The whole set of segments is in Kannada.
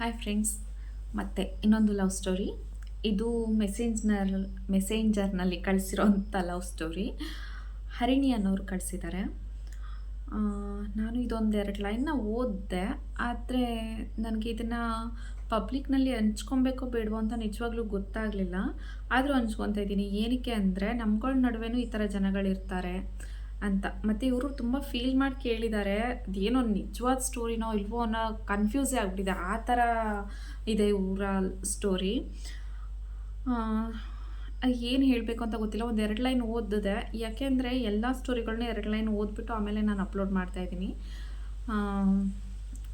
ಹಾಯ್ ಫ್ರೆಂಡ್ಸ್ ಮತ್ತೆ ಇನ್ನೊಂದು ಲವ್ ಸ್ಟೋರಿ ಇದು ಮೆಸೇಂಜ್ನರ್ ಮೆಸೇಂಜರ್ನಲ್ಲಿ ಕಳಿಸಿರೋಂಥ ಲವ್ ಸ್ಟೋರಿ ಹರಿಣಿ ಅನ್ನೋರು ಕಳಿಸಿದ್ದಾರೆ ನಾನು ಇದೊಂದು ಎರಡು ಲೈನ್ನ ಓದಿದೆ. ಆದರೆ ನನಗೆ ಇದನ್ನು ಪಬ್ಲಿಕ್ನಲ್ಲಿ ಹಂಚ್ಕೊಬೇಕೋ ಬೇಡವೋ ಅಂತ ನಿಜವಾಗ್ಲೂ ಗೊತ್ತಾಗಲಿಲ್ಲ. ಆದರೂ ಹಂಚ್ಕೊತಾ ಇದ್ದೀನಿ. ಏನಕ್ಕೆ ಅಂದರೆ, ನಮ್ಗಳ ನಡುವೆನೂ ಈ ಥರ ಜನಗಳಿರ್ತಾರೆ. ಅಂತ. ಮತ್ತು ಇವರು ತುಂಬ ಫೀಲ್ ಮಾಡಿ ಕೇಳಿದ್ದಾರೆ ಅದೇನೋ ನಿಜವಾದ ಸ್ಟೋರಿನೋ ಇಲ್ವೋ ಅನ್ನೋ ಕನ್ಫ್ಯೂಸೇ ಆಗಿಬಿಟ್ಟಿದೆ. ಆ ಥರ ಇದೆ ಇವರ ಸ್ಟೋರಿ ಏನು ಹೇಳಬೇಕು ಅಂತ ಗೊತ್ತಿಲ್ಲ, ಒಂದು ಎರಡು ಲೈನ್ ಓದಿದೆ ಯಾಕೆಂದರೆ ಎಲ್ಲ ಸ್ಟೋರಿಗಳನ್ನ ಎರಡು ಲೈನ್ ಓದ್ಬಿಟ್ಟು ಆಮೇಲೆ ನಾನು ಅಪ್ಲೋಡ್ ಮಾಡ್ತಾ ಇದ್ದೀನಿ.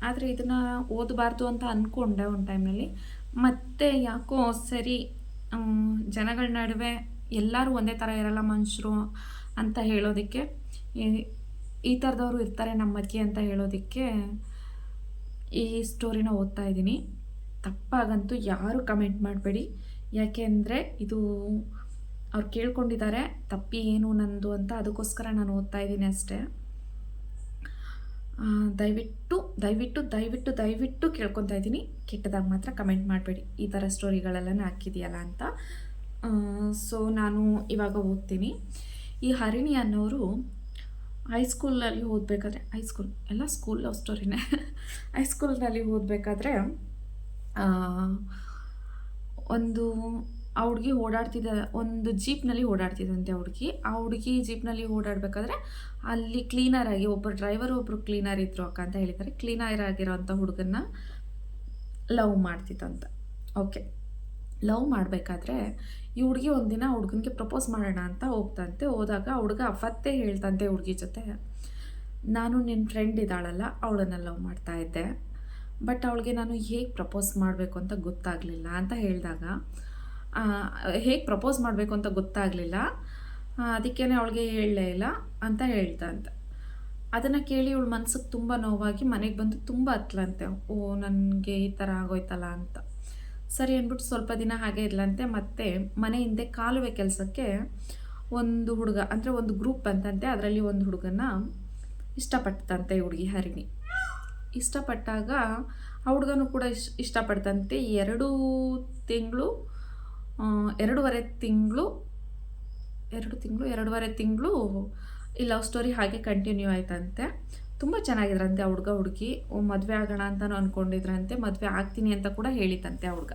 ಆದರೆ ಇದನ್ನು ಓದಬಾರ್ದು ಅಂತ ಅಂದ್ಕೊಂಡೆ ಒಂದು ಟೈಮ್ನಲ್ಲಿ ಮತ್ತೆ ಯಾಕೋ ಸರಿ ಜನಗಳ ನಡುವೆ ಎಲ್ಲರೂ ಒಂದೇ ಥರ ಇರಲ್ಲ ಮನುಷ್ಯರು. ಅಂತ ಹೇಳೋದಕ್ಕೆ, ಈ- ಥರದವರು ಇರ್ತಾರೆ ನಮ್ಮ ಅಜ್ಜಿ ಅಂತ ಹೇಳೋದಕ್ಕೆ ಈ ಸ್ಟೋರಿನ ಓದ್ತಾ ಇದ್ದೀನಿ. ತಪ್ಪಾಗಂತೂ ಯಾರು ಕಮೆಂಟ್ ಮಾಡಬೇಡಿ. ಯಾಕೆಂದರೆ ಇದು ಅವ್ರು ಕೇಳ್ಕೊಂಡಿದ್ದಾರೆ, ತಪ್ಪಿ ಏನು ನಂದು ಅಂತ ಅದಕ್ಕೋಸ್ಕರ ನಾನು ಓದ್ತಾ ಇದ್ದೀನಿ ಅಷ್ಟೇ. ದಯವಿಟ್ಟು ದಯವಿಟ್ಟು ದಯವಿಟ್ಟು ದಯವಿಟ್ಟು ಕೇಳ್ಕೊತಾ ಇದ್ದೀನಿ. ಕೆಟ್ಟದಾಗ ಮಾತ್ರ ಕಮೆಂಟ್ ಮಾಡಬೇಡಿ. ಈ ಥರ ಸ್ಟೋರಿಗಳೆಲ್ಲ ಹಾಕಿದೆಯಲ್ಲ ಅಂತ. ಸೊ ನಾನು ಇವಾಗ ಓದ್ತೀನಿ. ಈ ಹರಿಣಿ ಅನ್ನೋರು ಹೈಸ್ಕೂಲಲ್ಲಿ ಓದಬೇಕಾದ್ರೆ ಹೈಸ್ಕೂಲ್ ಎಲ್ಲ ಸ್ಕೂಲ್ ಲವ್ ಸ್ಟೋರಿನೇ ಹೈಸ್ಕೂಲ್ನಲ್ಲಿ ಓದಬೇಕಾದ್ರೆ ಒಂದು ಆ ಹುಡುಗಿ ಓಡಾಡ್ತಿದ್ದ, ಒಂದು ಜೀಪ್ನಲ್ಲಿ ಓಡಾಡ್ತಿದ್ದಂತೆ ಆ ಹುಡುಗಿ. ಆ ಹುಡುಗಿ ಜೀಪ್ನಲ್ಲಿ ಓಡಾಡಬೇಕಾದ್ರೆ ಅಲ್ಲಿ ಕ್ಲೀನರ್ ಆಗಿ ಒಬ್ಬರು ಡ್ರೈವರ್ ಒಬ್ಬರು ಕ್ಲೀನರ್ ಇದ್ರು ಅಕ್ಕ ಅಂತ ಹೇಳಿದ್ದಾರೆ. ಕ್ಲೀನರ್ ಆಗಿರೋಂಥ ಹುಡುಗನ್ನ ಲವ್ ಮಾಡ್ತಿದ್ದಂತೆ. ಓಕೆ ಲವ್ ಮಾಡಬೇಕಾದ್ರೆ ಈ ಹುಡುಗಿ ಒಂದಿನ ಹುಡುಗನಿಗೆ ಪ್ರಪೋಸ್ ಮಾಡೋಣ ಅಂತ ಹೋಗ್ತಂತೆ. ಹೋದಾಗ ಹುಡುಗ ಅವತ್ತೇ ಹೇಳ್ತಂತೆ ಹುಡುಗಿ ಜೊತೆ. ನಾನು ನಿನ್ನ ಫ್ರೆಂಡ್ ಇದ್ದಾಳಲ್ಲ, ಅವಳನ್ನ ಲವ್ ಮಾಡ್ತಾ ಇದ್ದೆ. ಬಟ್ ಅವಳಿಗೆ ನಾನು ಹೇಗೆ ಪ್ರಪೋಸ್ ಮಾಡಬೇಕು ಅಂತ ಗೊತ್ತಾಗಲಿಲ್ಲ ಅಂತ ಹೇಳಿದಾಗ ಹೇಗೆ ಪ್ರಪೋಸ್ ಮಾಡಬೇಕು ಅಂತ ಗೊತ್ತಾಗಲಿಲ್ಲ. ಅದಕ್ಕೇ ಅವಳಿಗೆ ಹೇಳಲೇ ಇಲ್ಲ ಅಂತ ಹೇಳ್ತಂತೆ. ಅದನ್ನು ಕೇಳಿ ಅವಳು ಮನ್ಸಿಗೆ ತುಂಬ ನೋವಾಗಿ ಮನೆಗೆ ಬಂದು ತುಂಬ ಹತ್ಲಂತೆ. ಓ, ನನಗೆ ಈ ಥರ ಆಗೋಯ್ತಲ್ಲ ಅಂತ. ಸರಿ ಅಂದ್ಬಿಟ್ಟು ಸ್ವಲ್ಪ ದಿನ ಹಾಗೆ ಇರಲಂತೆ, ಮತ್ತೆ ಮನೆ ಹಿಂದೆ ಕಾಲುವೆ ಕೆಲಸಕ್ಕೆ ಒಂದು ಹುಡುಗ, ಅಂದರೆ ಒಂದು ಗ್ರೂಪ್ ಬಂತಂತೆ, ಅದರಲ್ಲಿ ಒಂದು ಹುಡುಗನ ಇಷ್ಟಪಟ್ಟಂತೆ ಹುಡುಗಿ ಹರಿಣಿ. ಇಷ್ಟಪಟ್ಟಾಗ ಆ ಹುಡುಗನೂ ಕೂಡ ಇಷ್ಟ ಇಷ್ಟಪಡ್ತಂತೆ ಎರಡು ತಿಂಗಳು ಎರಡೂವರೆ ತಿಂಗಳು, ಎರಡು ತಿಂಗಳು, ಎರಡೂವರೆ ತಿಂಗಳು ಈ ಲವ್ ಸ್ಟೋರಿ ಹಾಗೆ ಕಂಟಿನ್ಯೂ ಆಯ್ತಂತೆ. ತುಂಬ ಚೆನ್ನಾಗಿದ್ರಂತೆ ಆ ಹುಡುಗ ಹುಡುಗಿ. ಮದುವೆ ಆಗೋಣ ಅಂತಲೂ ಅಂದ್ಕೊಂಡಿದ್ರಂತೆ ಮದುವೆ ಆಗ್ತೀನಿ ಅಂತ ಕೂಡ ಹೇಳಿತಂತೆ ಆ ಹುಡುಗ.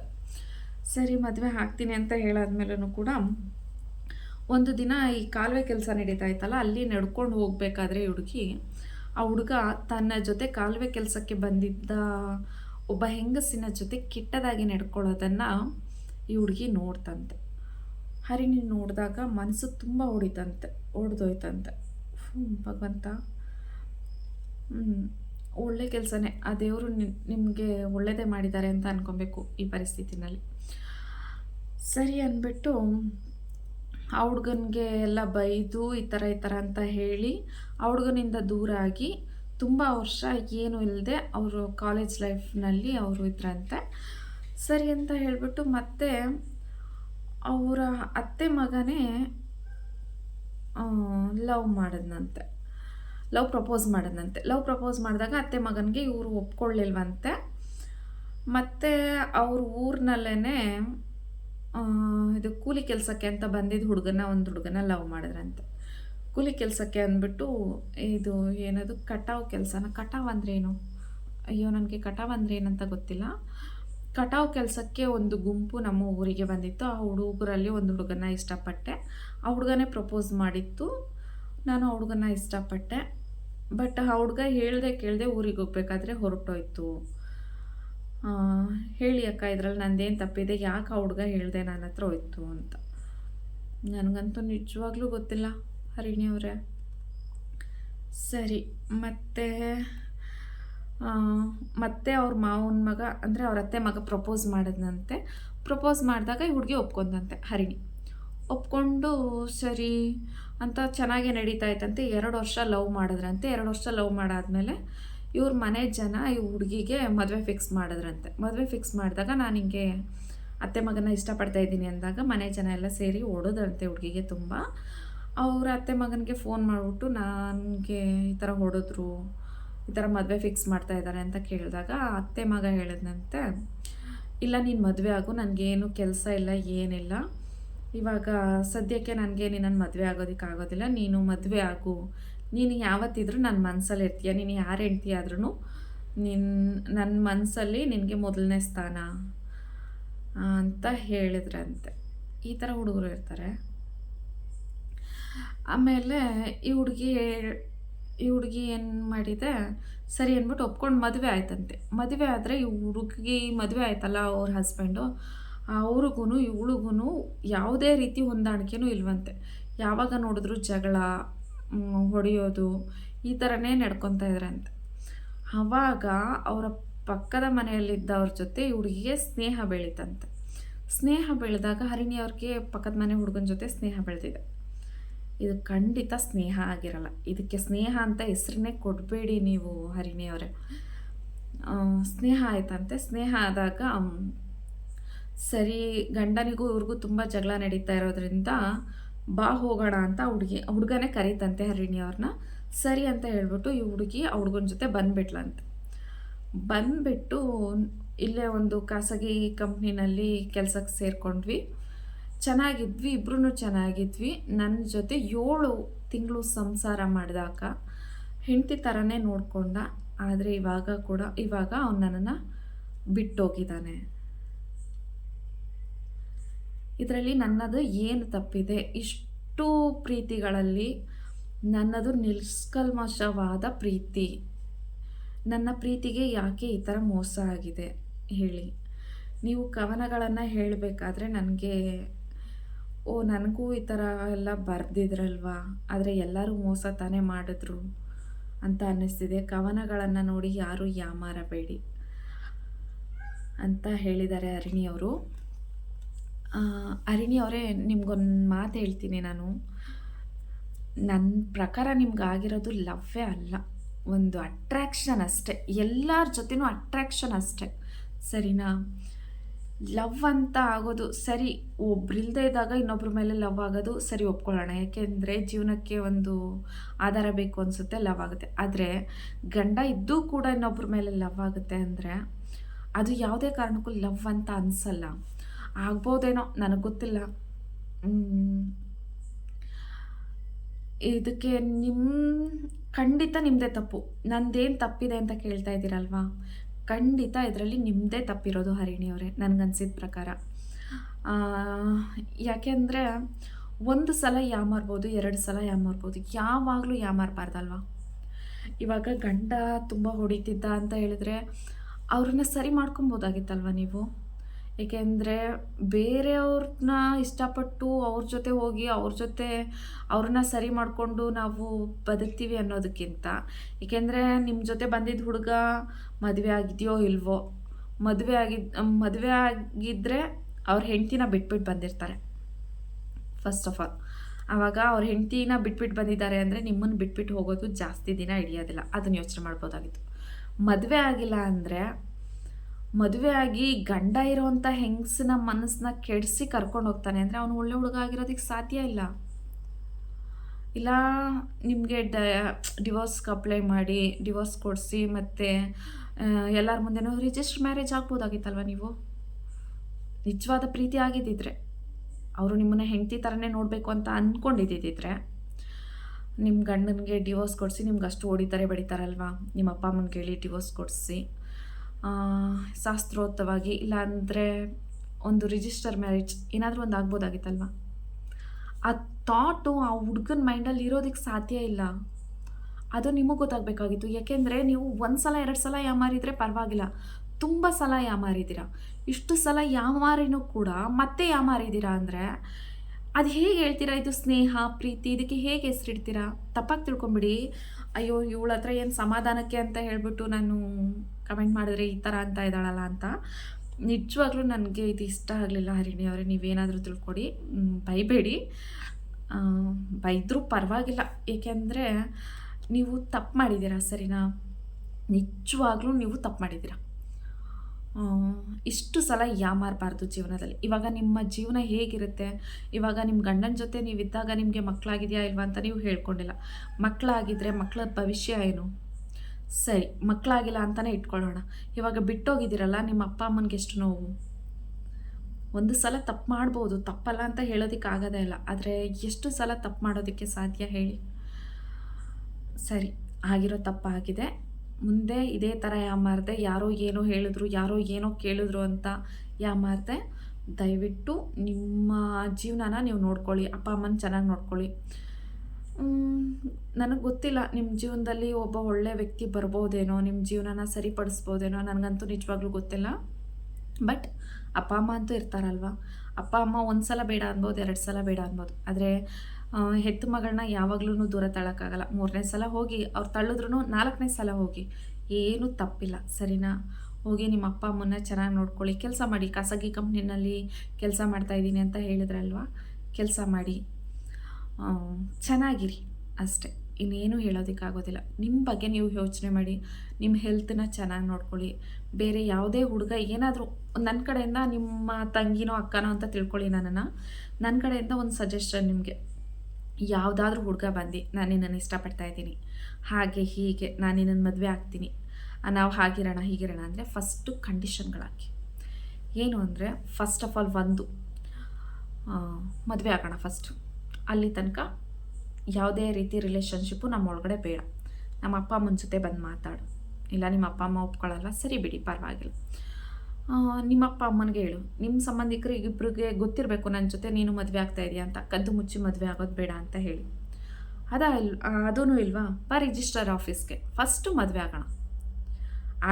ಸರಿ, ಮದುವೆ ಆಗ್ತೀನಿ ಅಂತ ಹೇಳಾದ್ಮೇಲೂ ಕೂಡ ಒಂದು ದಿನ ಈ ಕಾಲುವೆ ಕೆಲಸ ನಡೀತಾ ಇತ್ತಲ್ಲ, ಅಲ್ಲಿ ನಡ್ಕೊಂಡು ಹೋಗ್ಬೇಕಾದ್ರೆ ಈ ಹುಡುಗಿ, ಆ ಹುಡುಗ ತನ್ನ ಜೊತೆ ಕಾಲುವೆ ಕೆಲಸಕ್ಕೆ ಬಂದಿದ್ದ ಒಬ್ಬ ಹೆಂಗಸಿನ ಜೊತೆ ಕೆಟ್ಟದಾಗಿ ನಡ್ಕೊಳ್ಳೋದನ್ನು ಈ ಹುಡುಗಿ ನೋಡ್ತಂತೆ. ಹರಿಣಿ ನೋಡಿದಾಗ ಮನಸ್ಸು ತುಂಬ ಹೊಡಿತಂತೆ ಹೊಡೆದೋಯ್ತಂತೆ ಭಗವಂತ. ಒಳ್ಳೆ ಕೆಲಸನೇ. ಆ ದೇವರು ನಿಮಗೆ ಒಳ್ಳೆಯದೇ ಮಾಡಿದ್ದಾರೆ ಅಂತ ಅನ್ಕೊಬೇಕು ಈ ಪರಿಸ್ಥಿತಿನಲ್ಲಿ. ಸರಿ ಅಂದ್ಬಿಟ್ಟು ಆ ಹುಡ್ಗನಿಗೆ ಎಲ್ಲ ಬೈದು ಈ ಥರ ಈ ಥರ ಅಂತ ಹೇಳಿ ಆ ಹುಡ್ಗನಿಂದ ದೂರ ಆಗಿ ತುಂಬ ವರ್ಷ ಏನು ಇಲ್ಲದೆ ಅವರು ಕಾಲೇಜ್ ಲೈಫ್ನಲ್ಲಿ ಅವರು ಇದ್ರಂತೆ. ಸರಿ ಅಂತ ಹೇಳಿಬಿಟ್ಟು ಮತ್ತೆ ಅವರ ಅತ್ತೆ ಮಗನೇ ಲವ್ ಮಾಡಿದ್ನಂತೆ. ಲವ್ ಪ್ರಪೋಸ್ ಮಾಡಿದಂತೆ. ಲವ್ ಪ್ರಪೋಸ್ ಮಾಡಿದಾಗ ಅತ್ತೆ ಮಗನಿಗೆ ಇವರು ಒಪ್ಕೊಳ್ಳಿಲ್ವಂತೆ. ಮತ್ತು ಅವ್ರ ಊರಿನಲ್ಲೇ ಇದು ಕೂಲಿ ಕೆಲಸಕ್ಕೆ ಅಂತ ಬಂದಿದ್ದ ಹುಡುಗನ ಒಂದು ಹುಡುಗನ ಲವ್ ಮಾಡಿದ್ರಂತೆ. ಕೂಲಿ ಕೆಲಸಕ್ಕೆ ಅಂದ್ಬಿಟ್ಟು ಇದು ಏನದು, ಕಟಾವು ಕೆಲಸನ, ಕಟಾವ್ ಅಂದ್ರೆ ಏನು ಅಯ್ಯೋ, ನನಗೆ ಕಟಾವು ಅಂದ್ರೆ ಏನಂತ ಗೊತ್ತಿಲ್ಲ. ಕಟಾವು ಕೆಲಸಕ್ಕೆ ಒಂದು ಗುಂಪು ನಮ್ಮ ಊರಿಗೆ ಬಂದಿತ್ತು. ಆ ಹುಡುಗರಲ್ಲಿ ಒಂದು ಹುಡುಗನ ಇಷ್ಟಪಟ್ಟೆ. ಆ ಹುಡುಗನೇ ಪ್ರಪೋಸ್ ಮಾಡಿತ್ತು. ನಾನು ಆ ಹುಡುಗನ ಇಷ್ಟಪಟ್ಟೆ. ಬಟ್ ಆ ಹುಡುಗ ಹೇಳ್ದೆ ಕೇಳದೆ ಊರಿಗೆ ಹೋಗ್ಬೇಕಾದ್ರೆ ಹೊರಟೋಯ್ತು. ಹೇಳಿ ಅಕ್ಕ, ಇದ್ರಲ್ಲಿ ನಂದೇನು ತಪ್ಪಿದೆ? ಯಾಕೆ ಆ ಹುಡುಗ ಹೇಳಿದೆ ನನ್ನ ಹತ್ರ ಹೋಯ್ತು ಅಂತ. ನನಗಂತೂ ನಿಜವಾಗ್ಲೂ ಗೊತ್ತಿಲ್ಲ ಹರಿಣಿ ಅವರೇ. ಸರಿ, ಮತ್ತೆ ಮತ್ತೆ ಅವ್ರ ಮಾವನ ಮಗ, ಅಂದರೆ ಅವ್ರ ಅತ್ತೆ ಮಗ ಪ್ರಪೋಸ್ ಮಾಡಿದ್ನಂತೆ. ಪ್ರಪೋಸ್ ಮಾಡಿದಾಗ ಈ ಹುಡುಗಿ ಒಪ್ಕೊಂಡಂತೆ ಹರಿಣಿ. ಒಪ್ಕೊಂಡು, ಸರಿ ಅಂತ ಚೆನ್ನಾಗೇ ನಡೀತಾ ಇತ್ತಂತೆ. ಎರಡು ವರ್ಷ ಲವ್ ಮಾಡಿದ್ರಂತೆ. ಎರಡು ವರ್ಷ ಲವ್ ಮಾಡಾದಮೇಲೆ ಇವ್ರ ಮನೆ ಜನ ಈ ಹುಡುಗಿಗೆ ಮದುವೆ ಫಿಕ್ಸ್ ಮಾಡಿದ್ರಂತೆ. ಮದುವೆ ಫಿಕ್ಸ್ ಮಾಡಿದಾಗ ನಾನು ಹಿಂಗೆ ಅತ್ತೆ ಮಗನ ಇಷ್ಟಪಡ್ತಾ ಇದ್ದೀನಿ ಅಂದಾಗ ಮನೆ ಜನ ಎಲ್ಲ ಸೇರಿ ಹೊಡೋದಂತೆ ಹುಡುಗಿಗೆ ತುಂಬ. ಅವ್ರ ಅತ್ತೆ ಮಗನಿಗೆ ಫೋನ್ ಮಾಡಿಬಿಟ್ಟು ನನಗೆ ಈ ಥರ ಹೊಡೆದ್ರು, ಈ ಥರ ಮದುವೆ ಫಿಕ್ಸ್ ಮಾಡ್ತಾ ಇದ್ದಾರೆ ಅಂತ ಕೇಳಿದಾಗ ಅತ್ತೆ ಮಗ ಹೇಳಿದಂತೆ ಇಲ್ಲ, ನೀನು ಮದುವೆ ಆಗು. ನನಗೇನು ಕೆಲಸ ಇಲ್ಲ, ಏನಿಲ್ಲ. ಇವಾಗ ಸದ್ಯಕ್ಕೆ ನನಗೆ ನಿನ್ನನ್ನು ಮದುವೆ ಆಗೋದಕ್ಕೆ ಆಗೋದಿಲ್ಲ. ನೀನು ಮದುವೆ ಆಗು. ನೀನು ಯಾವತ್ತಿದ್ರೂ ನನ್ನ ಮನಸ್ಸಲ್ಲಿ ಇರ್ತೀಯ. ನೀನು ಯಾರು ಹೆಂಡ್ತಿ ಆದ್ರೂ ನಿನ್ನ ನನ್ನ ಮನಸ್ಸಲ್ಲಿ ನಿನಗೆ ಮೊದಲನೇ ಸ್ಥಾನ ಅಂತ ಹೇಳಿದ್ರಂತೆ. ಈ ಥರ ಹುಡುಗರು ಇರ್ತಾರೆ. ಆಮೇಲೆ ಈ ಹುಡುಗಿ ಈ ಹುಡುಗಿ ಏನು ಮಾಡಿದೆ? ಸರಿ ಅಂದ್ಬಿಟ್ಟು ಒಪ್ಕೊಂಡು ಮದುವೆ ಆಯ್ತಂತೆ. ಮದುವೆ ಆದರೆ ಈ ಹುಡುಗಿ ಮದುವೆ ಆಯ್ತಲ್ಲ ಅವ್ರ ಹಸ್ಬೆಂಡು ಅವ್ರಿಗೂ ಇವಳಿಗೂ ಯಾವುದೇ ರೀತಿ ಹೊಂದಾಣಿಕೆನೂ ಇಲ್ವಂತೆ. ಯಾವಾಗ ನೋಡಿದ್ರು ಜಗಳ ಹೊಡೆಯೋದು ಈ ಥರನೇ ನಡ್ಕೊತಾ ಇದ್ರಂತೆ. ಆವಾಗ ಅವರ ಪಕ್ಕದ ಮನೆಯಲ್ಲಿದ್ದವ್ರ ಜೊತೆ ಹುಡುಗಿಗೆ ಸ್ನೇಹ ಬೆಳೀತಂತೆ. ಸ್ನೇಹ ಬೆಳೆದಾಗ ಹರಿಣಿ ಅವ್ರಿಗೆ ಪಕ್ಕದ ಮನೆ ಹುಡುಗನ ಜೊತೆ ಸ್ನೇಹ ಬೆಳೆದಿದೆ. ಇದು ಖಂಡಿತ ಸ್ನೇಹ ಆಗಿರಲ್ಲ. ಇದಕ್ಕೆ ಸ್ನೇಹ ಅಂತ ಹೆಸರನ್ನೇ ಕೊಡಬೇಡಿ ನೀವು ಹರಿಣಿ ಅವರೇ. ಸ್ನೇಹ ಆಯ್ತಂತೆ. ಸ್ನೇಹ ಆದಾಗ ಸರಿ, ಗಂಡನಿಗೂ ಇವ್ರಿಗೂ ತುಂಬ ಜಗಳ ನಡೀತಾ ಇರೋದ್ರಿಂದ ಬಾ ಹೋಗೋಣ ಅಂತ ಹುಡುಗಿ, ಹುಡುಗನೇ ಕರೀತಂತೆ ಹರಿಣಿ ಅವ್ರನ್ನ ಸರಿ ಅಂತ ಹೇಳ್ಬಿಟ್ಟು ಈ ಹುಡುಗಿ ಆ ಹುಡುಗನ ಜೊತೆ ಬಂದ್ಬಿಟ್ಲಂತೆ. ಬಂದ್ಬಿಟ್ಟು ಇಲ್ಲೇ ಒಂದು ಖಾಸಗಿ ಕಂಪ್ನಿನಲ್ಲಿ ಕೆಲಸಕ್ಕೆ ಸೇರಿಕೊಂಡ್ವಿ. ಚೆನ್ನಾಗಿದ್ವಿ ಇಬ್ರು ಚೆನ್ನಾಗಿದ್ವಿ. ನನ್ನ ಜೊತೆ ಏಳು ತಿಂಗಳು ಸಂಸಾರ ಮಾಡಿದಾಗ ಹೆಂಡತಿ ಥರನೇ ನೋಡಿಕೊಂಡ. ಆದರೆ ಇವಾಗ ಕೂಡ, ಇವಾಗ ಅವನು ನನ್ನನ್ನು ಬಿಟ್ಟೋಗಿದ್ದಾನೆ. ಇದರಲ್ಲಿ ನನ್ನದು ಏನು ತಪ್ಪಿದೆ? ಇಷ್ಟು ಪ್ರೀತಿಗಳಲ್ಲಿ ನನ್ನದು ನಿಷ್ಕಲ್ಮಶವಾದ ಪ್ರೀತಿ. ನನ್ನ ಪ್ರೀತಿಗೆ ಯಾಕೆ ಈ ಥರ ಮೋಸ ಆಗಿದೆ? ಹೇಳಿ. ನೀವು ಕವನಗಳನ್ನು ಹೇಳಬೇಕಾದ್ರೆ ನನಗೆ, ಓ, ನನಗೂ ಈ ಥರ ಎಲ್ಲ ಬರೆದಿದ್ರಲ್ವಾ? ಆದರೆ ಎಲ್ಲರೂ ಮೋಸ ತಾನೇ ಮಾಡಿದ್ರು ಅಂತ ಅನ್ನಿಸ್ತಿದೆ. ಕವನಗಳನ್ನು ನೋಡಿ ಯಾರೂ ಯಾಮಾರಬೇಡಿ ಅಂತ ಹೇಳಿದ್ದಾರೆ ಅರಿಣಿಯವರು. ಅರಿಣಿ ಅವರೇ, ನಿಮ್ಗೊಂದು ಮಾತು ಹೇಳ್ತೀನಿ ನಾನು. ನನ್ನ ಪ್ರಕಾರ ನಿಮ್ಗೆ ಆಗಿರೋದು ಲವ್ವೇ ಅಲ್ಲ. ಒಂದು ಅಟ್ರ್ಯಾಕ್ಷನ್ ಅಷ್ಟೆ. ಎಲ್ಲರ ಜೊತೆನೂ ಅಟ್ರ್ಯಾಕ್ಷನ್ ಅಷ್ಟೆ. ಸರಿನಾ? ಲವ್ ಅಂತ ಆಗೋದು, ಸರಿ, ಒಬ್ರಿಲ್ದೇ ಇದ್ದಾಗ ಇನ್ನೊಬ್ರ ಮೇಲೆ ಲವ್ ಆಗೋದು, ಸರಿ, ಒಪ್ಕೊಳ್ಳೋಣ. ಯಾಕೆಂದರೆ ಜೀವನಕ್ಕೆ ಒಂದು ಆಧಾರ ಬೇಕು ಅನಿಸುತ್ತೆ, ಲವ್ ಆಗುತ್ತೆ. ಆದರೆ ಗಂಡ ಇದ್ದೂ ಕೂಡ ಇನ್ನೊಬ್ರ ಮೇಲೆ ಲವ್ ಆಗುತ್ತೆ ಅಂದರೆ ಅದು ಯಾವುದೇ ಕಾರಣಕ್ಕೂ ಲವ್ ಅಂತ ಅನಿಸಲ್ಲ. ಆಗ್ಬೋದೇನೋ ನನಗೆ ಗೊತ್ತಿಲ್ಲ. ಇದಕ್ಕೆ ನಿಮ್ಮ ಖಂಡಿತ ನಿಮ್ಮದೇ ತಪ್ಪು. ನಂದೇನು ತಪ್ಪಿದೆ ಅಂತ ಕೇಳ್ತಾ ಇದ್ದೀರಲ್ವಾ? ಖಂಡಿತ ಇದರಲ್ಲಿ ನಿಮ್ಮದೇ ತಪ್ಪಿರೋದು ಹರಿಣಿಯವರೇ ನನಗನ್ಸಿದ ಪ್ರಕಾರ. ಯಾಕೆಂದರೆ ಒಂದು ಸಲ ಯಾಮಾರ್ಬೋದು ಎರಡು ಸಲ ಯಾಮಾರ್ಬೋದು ಯಾವಾಗಲೂ ಯಾಮಾರಬಾರ್ದಲ್ವಾ ಇವಾಗ ಗಂಡ ತುಂಬ ಹೊಡಿತಿದ್ದ ಅಂತ ಹೇಳಿದ್ರೆ ಅವ್ರನ್ನ ಸರಿ ಮಾಡ್ಕೊಬೋದಾಗಿತ್ತಲ್ವ ನೀವು? ಏಕೆಂದರೆ ಬೇರೆಯವ್ರನ್ನ ಇಷ್ಟಪಟ್ಟು ಅವ್ರ ಜೊತೆ ಹೋಗಿ ಅವ್ರ ಜೊತೆ ಅವ್ರನ್ನ ಸರಿ ಮಾಡಿಕೊಂಡು ನಾವು ಬದುಕ್ತೀವಿ ಅನ್ನೋದಕ್ಕಿಂತ. ಏಕೆಂದರೆ ನಿಮ್ಮ ಜೊತೆ ಬಂದಿದ್ದ ಹುಡುಗ ಮದುವೆ ಆಗಿದೆಯೋ ಇಲ್ವೋ, ಮದುವೆ ಆಗಿದ್ದು ಮದುವೆ ಆಗಿದ್ದರೆ ಅವ್ರ ಹೆಂಡ್ತಿನ ಬಿಟ್ಬಿಟ್ಟು ಬಂದಿರ್ತಾರೆ. ಫಸ್ಟ್ ಆಫ್ ಆಲ್ ಆವಾಗ ಅವ್ರ ಹೆಂಡ್ತಿನ ಬಿಟ್ಬಿಟ್ಟು ಬಂದಿದ್ದಾರೆ ಅಂದರೆ ನಿಮ್ಮನ್ನು ಬಿಟ್ಬಿಟ್ಟು ಹೋಗೋದು ಜಾಸ್ತಿ ದಿನ ಹಿಡಿಯೋದಿಲ್ಲ. ಅದನ್ನು ಯೋಚನೆ ಮಾಡ್ಬೋದಾಗಿತ್ತು. ಮದುವೆ ಆಗಿಲ್ಲ ಅಂದರೆ ಮದುವೆ ಆಗಿ ಗಂಡ ಇರೋವಂಥ ಹೆಂಗಸನ ಮನಸ್ಸನ್ನ ಕೆಡಿಸಿ ಕರ್ಕೊಂಡು ಹೋಗ್ತಾನೆ. ಅಂದರೆ ಅವನು ಒಳ್ಳೆ ಹುಡುಗ ಆಗಿರೋದಕ್ಕೆ ಸಾಧ್ಯ ಇಲ್ಲ. ಇಲ್ಲ, ನಿಮಗೆ ಡ ಡಿವೋರ್ಸ್ಗೆ ಅಪ್ಲೈ ಮಾಡಿ ಡಿವೋರ್ಸ್ ಕೊಡಿಸಿ, ಮತ್ತು ಎಲ್ಲರ ಮುಂದೆನೂ ರಿಜಿಸ್ಟರ್ ಮ್ಯಾರೇಜ್ ಆಗ್ಬೋದಾಗಿತ್ತಲ್ವ ನೀವು? ನಿಜವಾದ ಪ್ರೀತಿ ಆಗಿದ್ದಿದ್ರೆ. ಅವರು ನಿಮ್ಮನ್ನ ಹೆಂಡತಿ ಥರನೇ ನೋಡಬೇಕು ಅಂತ ಅಂದ್ಕೊಂಡಿದ್ದಿದ್ರೆ ನಿಮ್ಮ ಗಂಡನಿಗೆ ಡಿವೋರ್ಸ್ ಕೊಡಿಸಿ ನಿಮ್ಗೆ ಅಷ್ಟು ಹೊಡಿತಾರೆ ಬಡಿತಾರಲ್ವಾ? ನಿಮ್ಮ ಅಪ್ಪ ಅಮ್ಮನಿಗೆ ಹೇಳಿ ಡಿವೋರ್ಸ್ ಕೊಡಿಸಿ. ಶಾಸ್ತ್ರೋಕ್ತವಾಗಿ ಇಲ್ಲಾಂದರೆ ಒಂದು ರಿಜಿಸ್ಟರ್ ಮ್ಯಾರೇಜ್ ಏನಾದರೂ ಒಂದು ಆಗ್ಬೋದಾಗಿತ್ತಲ್ವ? ಆ ಥಾಟು ಆ ಹುಡುಗನ ಮೈಂಡಲ್ಲಿ ಇರೋದಕ್ಕೆ ಸಾಧ್ಯ ಇಲ್ಲ. ಅದು ನಿಮಗೆ ಗೊತ್ತಾಗಬೇಕಾಗಿತ್ತು. ಯಾಕೆಂದರೆ ನೀವು ಒಂದು ಸಲ, ಎರಡು ಸಲ ಯಾಮಾರಿದರೆ ಪರವಾಗಿಲ್ಲ. ತುಂಬ ಸಲ ಯಾಮಾರಿದ್ದೀರಾ ಇಷ್ಟು ಸಲ ಯಾಮಾರಿನೂ ಕೂಡ ಮತ್ತೆ ಯಾಮಾರಿದ್ದೀರಾ ಅಂದರೆ ಅದು ಹೇಗೆ ಹೇಳ್ತೀರಾ? ಇದು ಸ್ನೇಹ, ಪ್ರೀತಿ, ಇದಕ್ಕೆ ಹೇಗೆ ಹೆಸರಿಡ್ತೀರಾ? ತಪ್ಪಾಗಿ ತಿಳ್ಕೊಂಬಿಡಿ. ಅಯ್ಯೋ ಇವಳ ಹತ್ರ ಏನು ಸಮಾಧಾನಕ್ಕೆ ಅಂತ ಹೇಳಿಬಿಟ್ಟು ನಾನು ಕಮೆಂಟ್ ಮಾಡಿದ್ರೆ ಈ ಥರ ಅಂತ ಇದ್ದಾಳಲ್ಲ ಅಂತ. ನಿಜವಾಗ್ಲೂ ನನಗೆ ಇದು ಇಷ್ಟ ಆಗಲಿಲ್ಲ ಹರಿಣಿ ಅವರೇ, ನೀವೇನಾದರೂ ತಿಳ್ಕೊಡಿ. ಬೈಬೇಡಿ ಬೈದರೂ ಪರವಾಗಿಲ್ಲ. ಏಕೆಂದರೆ ನೀವು ತಪ್ಪು ಮಾಡಿದ್ದೀರಾ ಸರಿನಾ? ನಿಜವಾಗ್ಲೂ ನೀವು ತಪ್ಪು ಮಾಡಿದ್ದೀರಾ? ಇಷ್ಟು ಸಲ ಯಾಮಾರಬಾರ್ದು ಜೀವನದಲ್ಲಿ. ಇವಾಗ ನಿಮ್ಮ ಜೀವನ ಹೇಗಿರುತ್ತೆ? ಇವಾಗ ನಿಮ್ಮ ಗಂಡನ ಜೊತೆ ನೀವಿದ್ದಾಗ ನಿಮಗೆ ಮಕ್ಕಳಾಗಿದೆಯಾ ಇಲ್ವಾ ಅಂತ ನೀವು ಹೇಳ್ಕೊಂಡಿಲ್ಲ. ಮಕ್ಕಳಾಗಿದ್ದರೆ ಮಕ್ಕಳ ಭವಿಷ್ಯ ಏನು? ಸರಿ, ಮಕ್ಕಳಾಗಿಲ್ಲ ಅಂತಲೇ ಇಟ್ಕೊಳ್ಳೋಣ. ಇವಾಗ ಬಿಟ್ಟೋಗಿದ್ದೀರಲ್ಲ, ನಿಮ್ಮ ಅಪ್ಪ ಅಮ್ಮನಿಗೆ ಎಷ್ಟು ನೋವು? ಒಂದು ಸಲ ತಪ್ಪು ಮಾಡ್ಬೋದು, ತಪ್ಪಲ್ಲ ಅಂತ ಹೇಳೋದಕ್ಕೆ ಆಗೋದೇ ಇಲ್ಲ. ಆದರೆ ಎಷ್ಟು ಸಲ ತಪ್ಪು ಮಾಡೋದಕ್ಕೆ ಸಾಧ್ಯ ಹೇಳಿ. ಸರಿ, ಆಗಿರೋ ತಪ್ಪಾಗಿದೆ ಮುಂದೆ ಇದೇ ಥರ ಯಾಮಾರದೆ ಯಾರೋ ಏನೋ ಹೇಳಿದ್ರು, ಯಾರೋ ಏನೋ ಕೇಳಿದ್ರು ಅಂತ ಯಾಮಾರದೆ, ದಯವಿಟ್ಟು ನಿಮ್ಮ ಜೀವನನ ನೀವು ನೋಡ್ಕೊಳ್ಳಿ, ಅಪ್ಪ ಅಮ್ಮನ ಚೆನ್ನಾಗಿ ನೋಡ್ಕೊಳ್ಳಿ. ನನಗೆ ಗೊತ್ತಿಲ್ಲ ನಿಮ್ಮ ಜೀವನದಲ್ಲಿ ಒಬ್ಬ ಒಳ್ಳೆಯ ವ್ಯಕ್ತಿ ಬರ್ಬೋದೇನೋ ನಿಮ್ಮ ಜೀವನನ ಸರಿಪಡಿಸ್ಬೋದೇನೋ, ನನಗಂತೂ ನಿಜವಾಗ್ಲೂ ಗೊತ್ತಿಲ್ಲ. ಬಟ್ ಅಪ್ಪ ಅಮ್ಮ ಅಂತೂ ಇರ್ತಾರಲ್ವ? ಅಪ್ಪ ಅಮ್ಮ ಒಂದು ಸಲ ಬೇಡ ಅನ್ಬೋದು, ಎರಡು ಸಲ ಬೇಡ ಅನ್ಬೋದು. ಆದರೆ ಹೆತ್ತು ಮಗಳನ್ನ ಯಾವಾಗ್ಲೂ ದೂರ ತಳ್ಳೋಕ್ಕಾಗಲ್ಲ. ಮೂರನೇ ಸಲ ಹೋಗಿ ಅವ್ರು ತಳ್ಳಿದ್ರು ನಾಲ್ಕನೇ ಸಲ ಹೋಗಿ. ಏನೂ ತಪ್ಪಿಲ್ಲ, ಸರಿನಾ? ಹೋಗಿ ನಿಮ್ಮ ಅಪ್ಪ ಅಮ್ಮನ್ನ ಚೆನ್ನಾಗಿ ನೋಡ್ಕೊಳ್ಳಿ. ಕೆಲಸ ಮಾಡಿ, ಖಾಸಗಿ ಕಂಪ್ನಿನಲ್ಲಿ ಕೆಲಸ ಮಾಡ್ತಾಯಿದ್ದೀನಿ ಅಂತ ಹೇಳಿದ್ರಲ್ವ? ಕೆಲಸ ಮಾಡಿ. ಚೆನ್ನಾಗಿರಿ ಅಷ್ಟೆ. ಇನ್ನೇನು ಹೇಳೋದಕ್ಕಾಗೋದಿಲ್ಲ. ನಿಮ್ಮ ಬಗ್ಗೆ ನೀವು ಯೋಚನೆ ಮಾಡಿ, ನಿಮ್ಮ ಹೆಲ್ತನ್ನ ಚೆನ್ನಾಗಿ ನೋಡ್ಕೊಳ್ಳಿ. ಬೇರೆ ಯಾವುದೇ ಹುಡುಗ ಏನಾದರೂ ನನ್ನ ಕಡೆಯಿಂದ ನಿಮ್ಮ ತಂಗಿನೋ, ಅಕ್ಕನೋ ಅಂತ ತಿಳ್ಕೊಳ್ಳಿ ನನ್ನನ್ನು. ನನ್ನ ಕಡೆಯಿಂದ ಒಂದು ಸಜೆಷನ್ ನಿಮಗೆ. ಯಾವುದಾದ್ರೂ ಹುಡುಗ ಬಂದು ನಾನು ನಿನ್ನನ್ನು ಇಷ್ಟಪಡ್ತಾ ಇದ್ದೀನಿ. ಹಾಗೆ, ಹೀಗೆ, ನಾನು ನಿನ್ನನ್ನು ಮದುವೆ ಆಗ್ತೀನಿ. ನಾವು ಹಾಗಿರೋಣ, ಹೀಗಿರೋಣ ಅಂದರೆ ಫಸ್ಟು ಕಂಡೀಷನ್ಗಳಾಕಿ ಏನು ಅಂದರೆ ಫಸ್ಟ್ ಆಫ್ ಆಲ್ ಒಂದು ಮದುವೆ ಆಗೋಣ ಫಸ್ಟು ಅಲ್ಲಿ ತನಕ ಯಾವುದೇ ರೀತಿ ರಿಲೇಷನ್ಶಿಪ್ಪು ನಮ್ಮ ಒಳಗಡೆ ಬೇಡ. ನಮ್ಮ ಅಪ್ಪ ಅಮ್ಮನ ಜೊತೆ ಬಂದು ಮಾತಾಡು. ಇಲ್ಲ, ನಿಮ್ಮ ಅಪ್ಪ ಅಮ್ಮ ಒಪ್ಕೊಳ್ಳಲ್ಲ, ಸರಿ ಬಿಡಿ, ಪರವಾಗಿಲ್ಲ. ನಿಮ್ಮ ಅಪ್ಪ ಅಮ್ಮನಿಗೆ ಹೇಳು. ನಿಮ್ಮ ಸಂಬಂಧಿಕರು ಇಬ್ಬರಿಗೆ ಗೊತ್ತಿರಬೇಕು, ನನ್ನ ಜೊತೆ ನೀನು ಮದುವೆ ಆಗ್ತಾ ಇದೆಯಾ ಅಂತ, ಕದ್ದು ಮುಚ್ಚಿ ಮದುವೆ ಆಗೋದು ಬೇಡ ಅಂತ ಹೇಳಿ. ಅದ ಅದೂ ಇಲ್ವಾ? ಬಾ ರಿಜಿಸ್ಟರ್ ಆಫೀಸ್ಗೆ ಫಸ್ಟು ಮದುವೆ ಆಗೋಣ.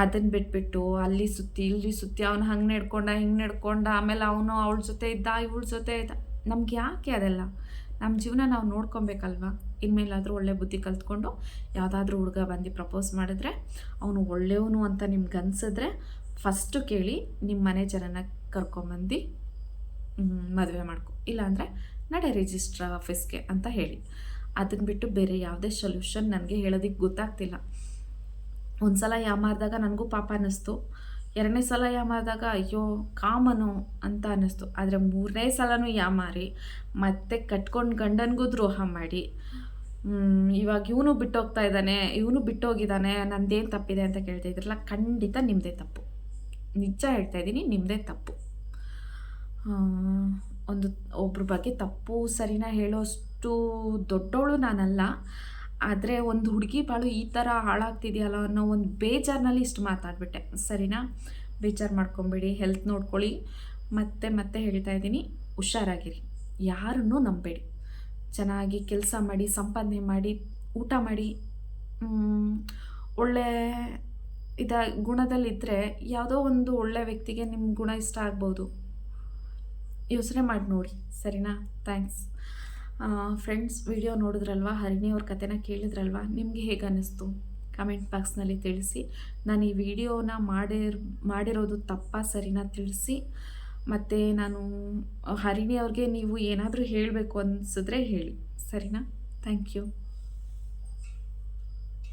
ಅದನ್ನು ಬಿಟ್ಬಿಟ್ಟು ಅಲ್ಲಿ ಸುತ್ತಿ, ಇಲ್ಲಿ ಸುತ್ತಿ, ಅವನು ಹಂಗೆ ನಡ್ಕೊಂಡ, ಹಿಂಗೆ ನಡ್ಕೊಂಡ, ಆಮೇಲೆ ಅವನು ಅವಳ ಜೊತೆ ಇದ್ದ, ಇವಳ ಜೊತೆ ಇದ್ದ. ನಮ್ಗೆ ಯಾಕೆ ಅದೆಲ್ಲ? ನಮ್ಮ ಜೀವನ ನಾವು ನೋಡ್ಕೊಬೇಕಲ್ವಾ? ಇನ್ಮೇಲಾದರೂ ಒಳ್ಳೆ ಬುದ್ಧಿ ಕಲ್ತ್ಕೊಂಡು ಯಾವುದಾದ್ರೂ ಹುಡುಗ ಬಂದು ಪ್ರಪೋಸ್ ಮಾಡಿದ್ರೆ ಅವನು ಒಳ್ಳೆಯವನು ಅಂತ ನಿಮ್ಗೆ ಅನ್ಸಿದ್ರೆ ಫಸ್ಟು ಕೇಳಿ ನಿಮ್ಮ ಮನೆ ಜನನ ಕರ್ಕೊಂಬಂದು ಮದುವೆ ಮಾಡ್ಕೊ. ಇಲ್ಲಾಂದರೆ ನಡೆ ರಿಜಿಸ್ಟ್ರ್ ಆಫೀಸ್ಗೆ ಅಂತ ಹೇಳಿ. ಅದನ್ನು ಬಿಟ್ಟು ಬೇರೆ ಯಾವುದೇ ಸೊಲ್ಯೂಷನ್ ನನಗೆ ಹೇಳೋದಕ್ಕೆ ಗೊತ್ತಾಗ್ತಿಲ್ಲ. ಒಂದು ಸಲ ಯಾಮಾರ್ದಾಗ ನನಗೂ ಪಾಪ ಅನ್ನಿಸ್ತು. ಎರಡನೇ ಸಲ ಯಾಮಾರಿದಾಗ ಅಯ್ಯೋ, ಕಾಮನು ಅಂತ ಅನ್ನಿಸ್ತು. ಆದರೆ ಮೂರನೇ ಸಲನೂ ಯಾಮಾರಿ ಮತ್ತೆ ಕಟ್ಕೊಂಡು ಗಂಡನಿಗೂ ದ್ರೋಹ ಮಾಡಿ. ಇವಾಗ ಇವನು ಬಿಟ್ಟೋಗ್ತಾ ಇದ್ದಾನೆ, ಇವನು ಬಿಟ್ಟೋಗಿದ್ದಾನೆ, ನಂದೇನು ತಪ್ಪಿದೆ ಅಂತ ಕೇಳ್ತಾ ಇದ್ರಲ್ಲ, ಖಂಡಿತ ನಿಮ್ಮದೇ ತಪ್ಪು. ನಿಜ ಹೇಳ್ತಾ ಇದ್ದೀನಿ ನಿಮ್ಮದೇ ತಪ್ಪು. ಒಂದು, ಒಬ್ರ ಬಗ್ಗೆ ತಪ್ಪು ಸರಿನ ಹೇಳೋಷ್ಟು ದೊಡ್ಡವಳು ನಾನಲ್ಲ. ಆದರೆ ಒಂದು ಹುಡುಗಿ ಬಾಳು ಈ ಥರ ಹಾಳಾಗ್ತಿದೆಯಲ್ಲ ಅನ್ನೋ ಒಂದು ಬೇಜಾರ್ನಲ್ಲಿ ಇಷ್ಟು ಮಾತಾಡ್ಬಿಟ್ಟೆ. ಸರಿನಾ? ಬೇಜಾರು ಮಾಡ್ಕೊಬೇಡಿ ಹೆಲ್ತ್ ನೋಡ್ಕೊಳ್ಳಿ. ಮತ್ತೆ ಮತ್ತೆ ಹೇಳ್ತಾ ಇದ್ದೀನಿ, ಹುಷಾರಾಗಿರಿ. ಯಾರನ್ನೂ ನಂಬೇಡಿ. ಚೆನ್ನಾಗಿ ಕೆಲಸ ಮಾಡಿ, ಸಂಪಾದನೆ ಮಾಡಿ, ಊಟ ಮಾಡಿ ಒಳ್ಳೆ ಇದ ಗುಣದಲ್ಲಿದ್ದರೆ ಯಾವುದೋ ಒಂದು ಒಳ್ಳೆ ವ್ಯಕ್ತಿಗೆ ನಿಮ್ಮ ಗುಣ ಇಷ್ಟ ಆಗ್ಬೋದು. ಯೋಚನೆ ಮಾಡಿ ನೋಡಿ ಸರಿನಾ? ಥ್ಯಾಂಕ್ಸ್. ಫ್ರೆಂಡ್ಸ್ ವಿಡಿಯೋ ನೋಡಿದ್ರಲ್ವಾ? ಹರಿಣಿ ಅವ್ರ ಕತೆನ ಕೇಳಿದ್ರಲ್ವಾ? ನಿಮಗೆ ಹೇಗೆ ಅನ್ನಿಸ್ತು? ಕಮೆಂಟ್ ಬಾಕ್ಸ್ನಲ್ಲಿ ತಿಳಿಸಿ. ನಾನು ಈ ವಿಡಿಯೋನ ಮಾಡಿರ್, ಮಾಡಿರೋದು ತಪ್ಪ, ಸರಿನಾ ತಿಳಿಸಿ. ಮತ್ತು ನಾನು, ಹರಿಣಿ ಅವ್ರಿಗೆ ನೀವು ಏನಾದರೂ ಹೇಳಬೇಕು ಅನಿಸಿದ್ರೆ ಹೇಳಿ. ಸರಿನಾ? Thank you